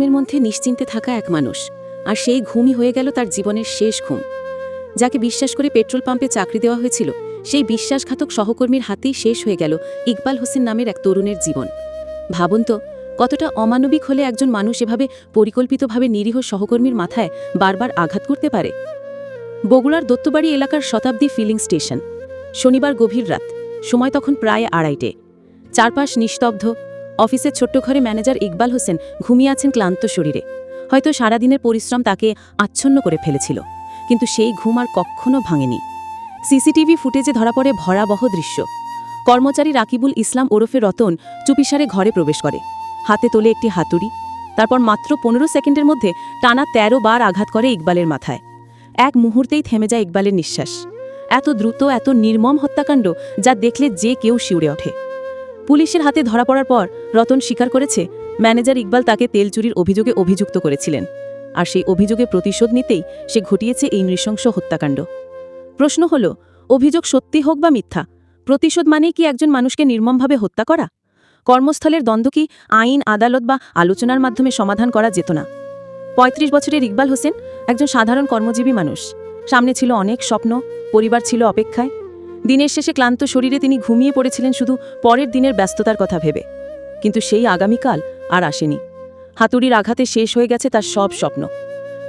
রুমের মধ্যে নিশ্চিন্তে থাকা এক মানুষ, আর সেই ঘুমই হয়ে গেল তার জীবনের শেষ ঘুম। যাকে বিশ্বাস করে পেট্রোল পাম্পে চাকরি দেওয়া হয়েছিল, সেই বিশ্বাসঘাতক সহকর্মীর হাতেই শেষ হয়ে গেল ইকবাল হোসেন নামের এক তরুণের জীবন। ভাবুন তো, কতটা অমানবিক হলে একজন মানুষ এভাবে পরিকল্পিতভাবে নিরীহ সহকর্মীর মাথায় বারবার আঘাত করতে পারে? বগুড়ার দত্তবাড়ি এলাকার শতাব্দী ফিলিং স্টেশন। শনিবার গভীর রাত, সময় তখন প্রায় আড়াইটে। চারপাশ নিস্তব্ধ অফিসের ছোট্ট ঘরে ম্যানেজার ইকবাল হোসেন ঘুমিয়ে আছেন ক্লান্ত শরীরে। হয়তো সারাদিনের পরিশ্রম তাকে আচ্ছন্ন করে ফেলেছিল, কিন্তু সেই ঘুম আর কখনো ভাঙেনি। সিসিটিভি ফুটেজে ধরা পড়ে ভয়াবহ দৃশ্য। কর্মচারী রাকিবুল ইসলাম ওরফে রতন চুপিসারে ঘরে প্রবেশ করে। হাতে তোলে একটি হাতুড়ি, তারপর মাত্র পনেরো সেকেন্ডের মধ্যে টানা ১৩ বার আঘাত করে ইকবালের মাথায়। এক মুহূর্তেই থেমে যায় ইকবালের নিঃশ্বাস। এত দ্রুত, এত নির্মম হত্যাকাণ্ড যা দেখলে যে কেউ শিউরে ওঠে। পুলিশের হাতে ধরা পড়ার পর রতন স্বীকার করেছে, ম্যানেজার ইকবাল তাকে তেল চুরির অভিযোগে অভিযুক্ত করেছিলেন। আর সেই অভিযোগে প্রতিশোধ নিতেই সে ঘটিয়েছে এই নৃশংস হত্যাকাণ্ড। প্রশ্ন হল, অভিযোগ সত্যি হোক বা মিথ্যা, প্রতিশোধ মানেই কি একজন মানুষকে নির্মমভাবে হত্যা করা? কর্মস্থলের দ্বন্দ্ব কি আইন, আদালত বা আলোচনার মাধ্যমে সমাধান করা যেত না? পঁয়ত্রিশ বছরের ইকবাল হোসেন একজন সাধারণ কর্মজীবী মানুষ। সামনে ছিল অনেক স্বপ্ন, পরিবার ছিল অপেক্ষায় দিনের শেষে ক্লান্ত শরীরে তিনি ঘুমিয়ে পড়েছিলেন শুধু পরের দিনের ব্যস্ততার কথা ভেবে। কিন্তু সেই আগামীকাল আর আসেনি। হাতুড়ির আঘাতে শেষ হয়ে গেছে তার সব স্বপ্ন।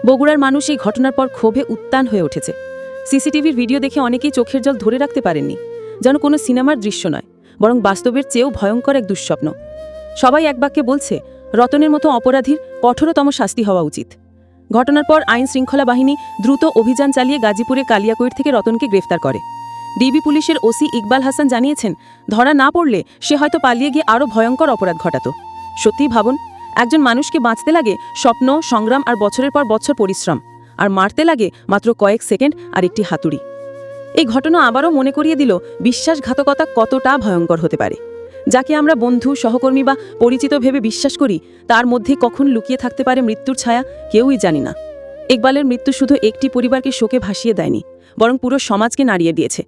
বগুড়ার মানুষ এই ঘটনার পর ক্ষোভে উত্তান হয়ে উঠেছে। সিসিটিভির ভিডিও দেখে অনেকেই চোখের জল ধরে রাখতে পারেননি, যেন কোনো সিনেমার দৃশ্য নয়, বরং বাস্তবের চেয়েও ভয়ঙ্কর এক দুঃস্বপ্ন। সবাই এক বাক্যে বলছে, রতনের মতো অপরাধীর কঠোরতম শাস্তি হওয়া উচিত। ঘটনার পর আইন শৃঙ্খলা বাহিনী দ্রুত অভিযান চালিয়ে গাজীপুরে কালিয়াকৈর থেকে রতনকে গ্রেফতার করে। ডিবি পুলিশের ওসি ইকবাল হাসান জানিয়েছেন, ধরা না পড়লে সে হয়তো পালিয়ে গিয়ে আরও ভয়ঙ্কর অপরাধ ঘটাত। সত্যিই ভাবুন, একজন মানুষকে বাঁচতে লাগে স্বপ্ন, সংগ্রাম আর বছরের পর বছর পরিশ্রম, আর মারতে লাগে মাত্র কয়েক সেকেন্ড আর একটি হাতুড়ি। এই ঘটনা আবারও মনে করিয়ে দিল বিশ্বাসঘাতকতা কতটা ভয়ঙ্কর হতে পারে। যাকে আমরা বন্ধু, সহকর্মী বা পরিচিত ভেবে বিশ্বাস করি, তার মধ্যে কখন লুকিয়ে থাকতে পারে মৃত্যুর ছায়া কেউই জানি না। ইকবালের মৃত্যু শুধু একটি পরিবারকে শোকে ভাসিয়ে দেয়নি, বরং পুরো সমাজকে নাড়িয়ে দিয়েছে।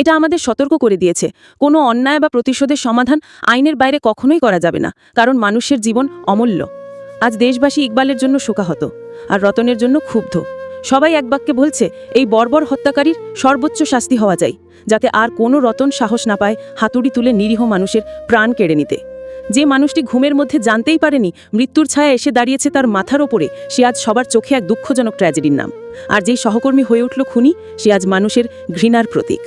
এটা আমাদের সতর্ক করে দিয়েছে। কোনো অন্যায় বা প্রতিশোধের সমাধান আইনের বাইরে কখনোই করা যাবে না, কারণ মানুষের জীবন অমূল্য। আজ দেশবাসী ইকবালের জন্য শোকাহত, আর রতনের জন্য ক্ষুব্ধ। সবাই এক বাক্যে বলছে, এই বর্বর হত্যাকারীর সর্বোচ্চ শাস্তি হওয়া যায়, যাতে আর কোনো রতন সাহস না পায় হাতুড়ি তুলে নিরীহ মানুষের প্রাণ কেড়ে নিতে। যে মানুষটি ঘুমের মধ্যে জানতেই পারেনি মৃত্যুর ছায়া এসে দাঁড়িয়েছে তার মাথার ওপরে, সে আজ সবার চোখে এক দুঃখজনক ট্র্যাজেডির নাম। আর যেই সহকর্মী হয়ে উঠল খুনি, সে আজ মানুষের ঘৃণার প্রতীক।